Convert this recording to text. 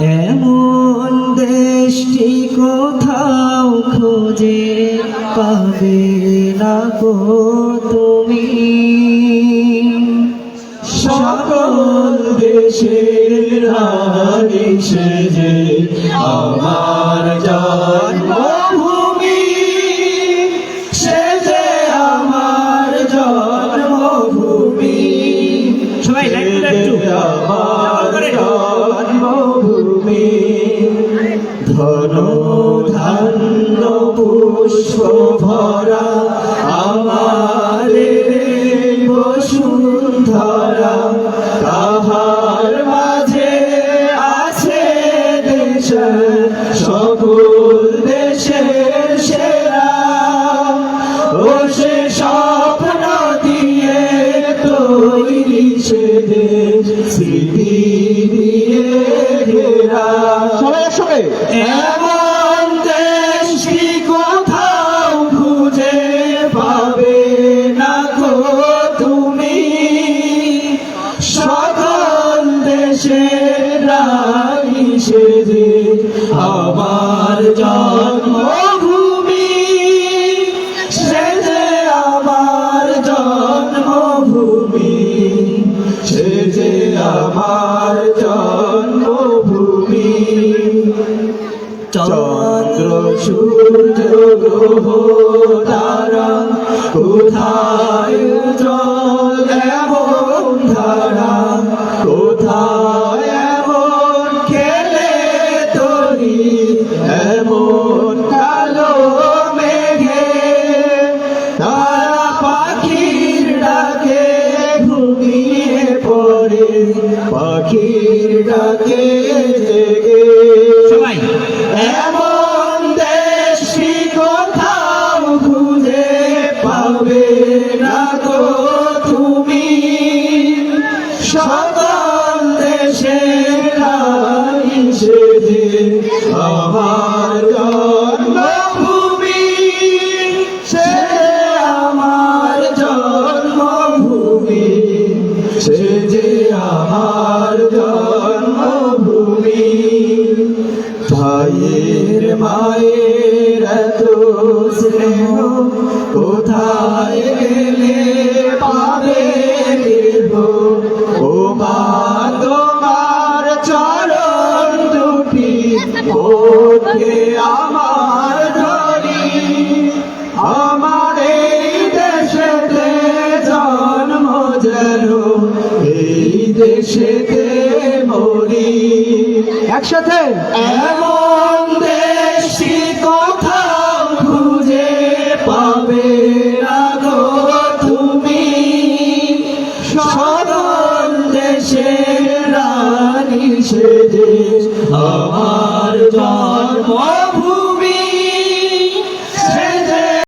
এমন দেশটি কোথাও খোঁজে পাবে না গো তুমি। সকল দেশের রানী সেজে আমার জন্মভূমি। সেজে আমার জন্মভূমি। সবাই দিলে একটু। ভরা আমার বসুন্ধরা তাহার মাঝে আছে দেশ সকল দেশের সেরা। ও সে স্বপ্ন দিয়ে তৈরি সে দেশ স্মৃতি দিয়ে ঘেরা। সবাই একসঙ্গে? রানী সেজে আমার জন্মভূমি, সেজে আমার জন্মভূমি, সেজে আমার জন্মভূমি। চন্দ্র, সূর্য, গ্রহ, তারা কোথায় জল এমন কালো মেঘে তারা পাখির ডাকে ঘুমিয়ে পড়ে পাখির ডাকে জেগে। সবাই। এমন দেশি কোথাও খুঁজে পাবে না গো তুমি? সকল আমার আমার এই দেশেতে জন্ম যেন এই দেশেতে মরি। একসাথে? এমন দেশি কোথাও খুঁজে পাবে না তুমি। সকল দেশের রানী সেজে, আমার জন্মভূমি